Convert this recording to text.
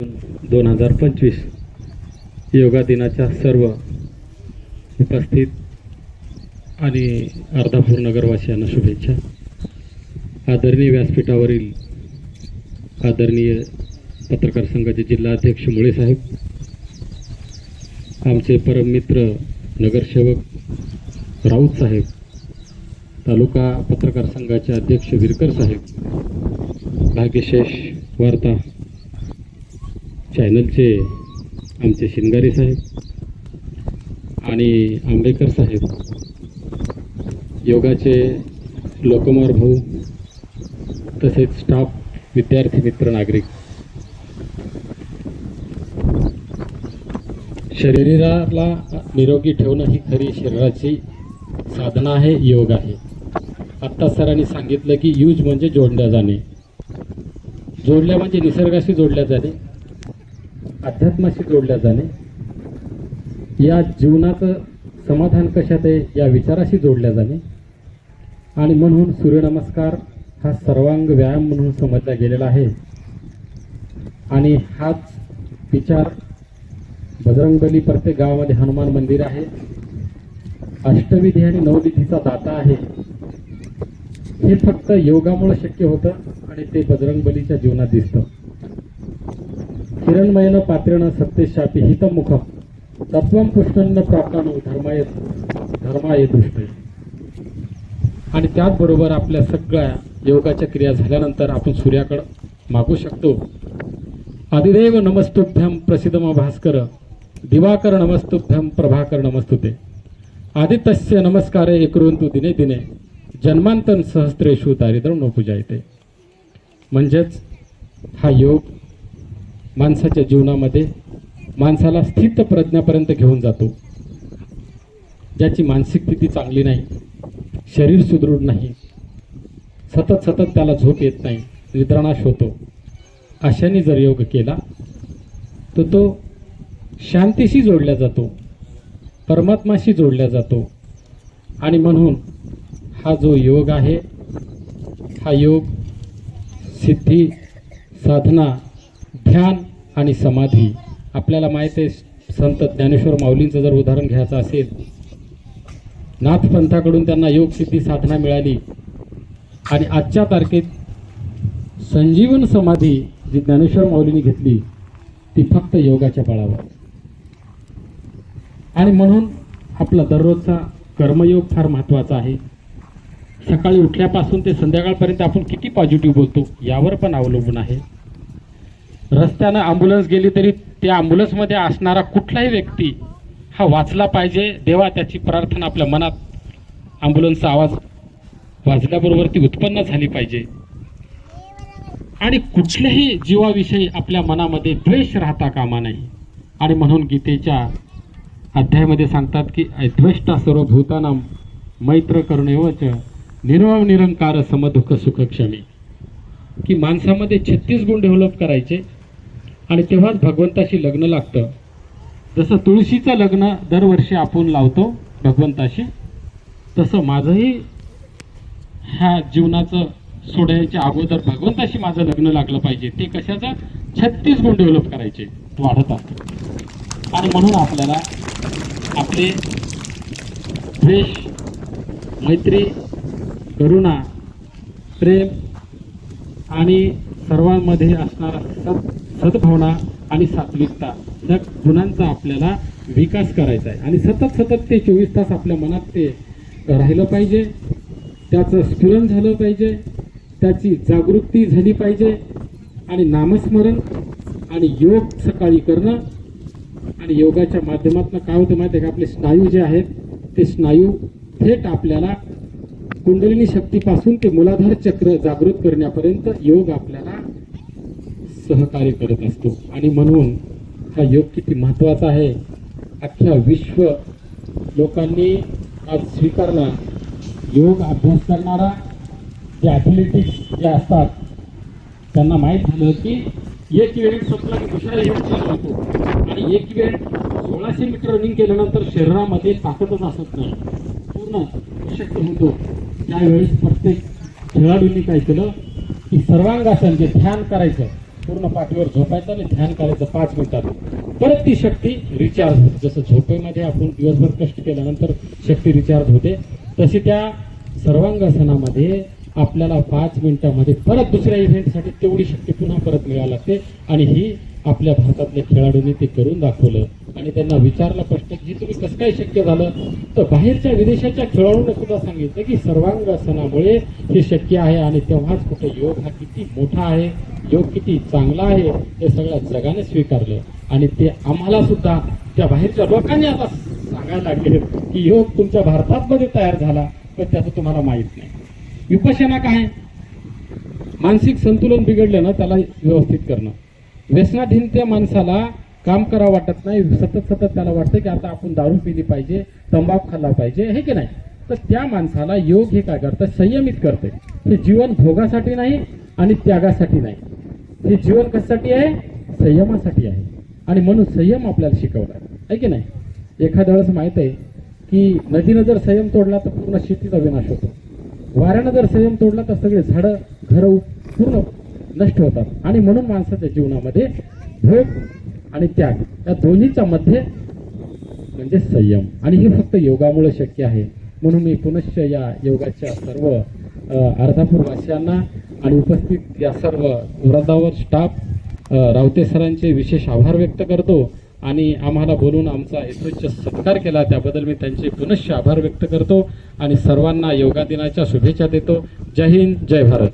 दोन हजार पंचवीस योगा दिनाच्या सर्व उपस्थित आणि अर्धापूर नगरवासियांना शुभेच्छा. आदरणीय व्यासपीठावरील आदरणीय पत्रकार संघाचे जिल्हाध्यक्ष मुळे साहेब आमचे परममित्र नगरसेवक राऊत साहेब तालुका पत्रकार संघाचे अध्यक्ष विरकर साहेब भाग्यशेष वार्ता चॅनलचे आमचे शिंगारे साहेब आणि आंबेकर साहेब योगाचे लोकमार भाऊ तसेच स्टाफ विद्यार्थी मित्र नागरिक. शरीराला निरोगी ठेवणं ही खरी शरीराची साधना आहे योग आहे. आत्ता सरांनी सांगितलं की यूज म्हणजे जोडल्या जाणे. जोडल्या म्हणजे निसर्गाशी जोडल्या जाणे. अध्यात्माशी जोडल्या जाणे. या जीवनाचं समाधान कशात आहे? या विचाराशी जोडल्या जाणे. आणि म्हणून सूर्यनमस्कार हा सर्वांग व्यायाम म्हणून समजला गेलेला आहे. आणि हाच विचार बजरंगबली प्रत्येक गावामध्ये हनुमान मंदिर आहे. अष्टविधी आणि नवविधीचा दाता आहे. हे फक्त योगामुळे शक्य होतं आणि ते बजरंगबलीच्या जीवनात दिसतं. हिरणमयन पात्रेण सत्यशापी हितमुखम तत्वम पुष्णन्न प्राप्तानो धर्माय धर्माय दृष्ट. आणि त्याचबरोबर आपल्या सगळ्या योगाच्या क्रिया झाल्यानंतर आपण सूर्याकडं मागू शकतो. आदिदेव नमस्तुभ्यम प्रसिद्धम भास्कर दिवाकर नमस्तुभ्यम प्रभाकर नमस्तुते. आदित्यस्य नमस्कारे एकरुंतु दिने दिने जन्मांतन सहस्त्रेषु दारिद्र्य नोपूजायते. म्हणजेच हा योग माणसाच्या जीवनामध्ये माणसाला स्थित प्रज्ञापर्यंत घेऊन जातो. ज्याची मानसिक स्थिती चांगली नाही शरीर सुदृढ नाही सतत सतत त्याला झोप येत नाही निद्रानाश होतो. अशाने जर योग केला तर तो शांतीशी जोडला जातो परमात्माशी जोडला जातो. आणि म्हणून हा जो योग आहे हा योग सिद्धी साधना ध्यान आणि समाधी आपल्याला माहीत आहे संत ज्ञानेश्वर माऊलींचं जर उदाहरण घ्यायचं असेल नाथपंथाकडून त्यांना योग सिद्धी साधना मिळाली. आणि आजच्या तारखेत संजीवन समाधी जी ज्ञानेश्वर माऊलींनी घेतली ती फक्त योगाच्या बळावर. आणि म्हणून आपला दररोजचा कर्मयोग फार महत्त्वाचा आहे. सकाळी उठल्यापासून ते संध्याकाळपर्यंत आपण किती पॉझिटिव्ह बोलतो यावर पण अवलंबून आहे. रस्त्यानं ॲम्ब्युलन्स गेली तरी त्या ॲम्ब्युलन्समध्ये असणारा कुठलाही व्यक्ती हा वाचला पाहिजे. देवा त्याची प्रार्थना आपल्या मनात. ॲम्ब्युलन्सचा आवाज वाजल्याबरोबर ती उत्पन्न झाली पाहिजे. आणि कुठल्याही जीवाविषयी आपल्या मनामध्ये द्वेष राहता कामा नाही आणि म्हणून गीतेच्या अध्यायामध्ये सांगतात की अद्वेष्टा सर्व भूताना मैत्र करणेवच निर्मळ निरंकार समदुःख सुखक्षमी. की माणसामध्ये छत्तीस गुण डेव्हलप करायचे. आणि तेव्हाच भगवंताशी लग्न लागतं. जसं तुळशीचं लग्न दरवर्षी आपण लावतो भगवंताशी तसं माझंही ह्या जीवनाचं सोडायच्या अगोदर भगवंताशी माझं लग्न लागलं पाहिजे. ते कशाचं? छत्तीस गुण डेव्हलप करायचे. वाढत असतं आणि म्हणून आपल्याला आपले द्वेष मैत्री करुणा प्रेम आणि सर्वांमध्ये असणारा सत् सद्भावना आणि सात्विकता या गुणांचा आपल्याला विकास करायचा आहे. आणि सतत सतत ते चोवीस तास आपल्या मनात ते राहिलं पाहिजे. त्याचं स्फुरण झालं पाहिजे. त्याची जागृती झाली पाहिजे. आणि नामस्मरण आणि योग सकाळी करणं. आणि योगाच्या माध्यमातून काय होतं माहिती आहे का? आपले स्नायू जे आहेत ते स्नायू थेट आपल्याला कुंडलिनी शक्तीपासून ते मुलाधार चक्र जागृत करण्यापर्यंत योग आपल्याला सहकार्य करत असतो. आणि म्हणून हा योग किती महत्त्वाचा आहे अख्ख्या विश्व लोकांनी आज स्वीकारला. योग अभ्यास करणारा जे ॲथलेटिक्स जे असतात त्यांना माहीत झालं की एक इव्हेंट संपला की दुसरा इव्हेंट चालू होतो. आणि एक इव्हेंट सोळाशे मीटर रनिंग केल्यानंतर शरीरामध्ये ताकदच असत नाही. पूर्ण अशक्त होतो. त्यावेळेस प्रत्येक खेळाडूंनी काय केलं की सर्वांगासन जे ध्यान करायचं पूर्ण पाठीवर झोपायचं आणि ध्यान करायचं पाच मिनिटात. परत ती शक्ती रिचार्ज होते. जसं झोपेमध्ये आपण दिवसभर कष्ट केल्यानंतर शक्ती रिचार्ज होते तशी त्या सर्वांगासनामध्ये आपल्याला पाच मिनिटामध्ये परत दुसऱ्या इव्हेंटसाठी तेवढी शक्ती पुन्हा परत मिळावी लागते. आणि ही आपल्या भारतातल्या खेळाडूंनी ते करून दाखवलं. आणि त्यांना विचारलं प्रश्न की हे तुम्ही कसं काय शक्य झालं? तर बाहेरच्या विदेशाच्या खेळाडूंना सुद्धा सांगितलं की सर्वांगासनामुळे हे शक्य आहे आणि तेव्हाच कुठे योग हा किती मोठा आहे योग किती चांगला आहे हे सगळ्या जगाने स्वीकारलं. आणि ते आम्हाला सुद्धा त्या बाहेरच्या लोकांनी आता सांगायला लागले की योग तुमच्या भारतामध्ये तयार झाला पण त्याचं तुम्हाला माहीत नाही. विपशना काय? मानसिक संतुलन बिघडलं ना त्याला व्यवस्थित करणं. व्यसनाधीन त्या माणसाला काम करावं वाटत नाही सतत सतत त्याला वाटतं की आता आपण दारू पिली पाहिजे तंबाखू खाल्ला पाहिजे हे की नाही? तर त्या माणसाला योग हे काय करतं? संयमित करते. हे जीवन भोगासाठी नाही आणि त्यागासाठी नाही. हे जीवन कशासाठी आहे? संयमासाठी आहे. आणि म्हणून संयम आपल्याला शिकवला आहे की नाही? एखाद्या वेळेस माहीत आहे की नदीनं जर संयम तोडला तर पूर्ण शेतीचा विनाश होतो. वाऱ्यानं जर संयम तोडला तर सगळे झाडं घरं पूर्ण नष्ट होतात. आणि म्हणून माणसाच्या जीवनामध्ये भोग आणि त्याग या दोन्हीच्या मध्ये म्हणजे संयम. आणि हे फक्त योगामुळे शक्य आहे. म्हणून मी पुनश्च या योगाच्या सर्व अर्धापूरवासियांना आणि उपस्थित या सर्व वृद्धावर स्टाफ रावते सरांचे विशेष आभार व्यक्त करतो. आणि आम्हाला बोलून आमचा यथोच्च सत्कार केला. त्याबद्दल मी त्यांचे पुनश्च आभार व्यक्त करतो. आणि सर्वांना योगा दिनाच्या शुभेच्छा देतो. जय हिंद जय भारत.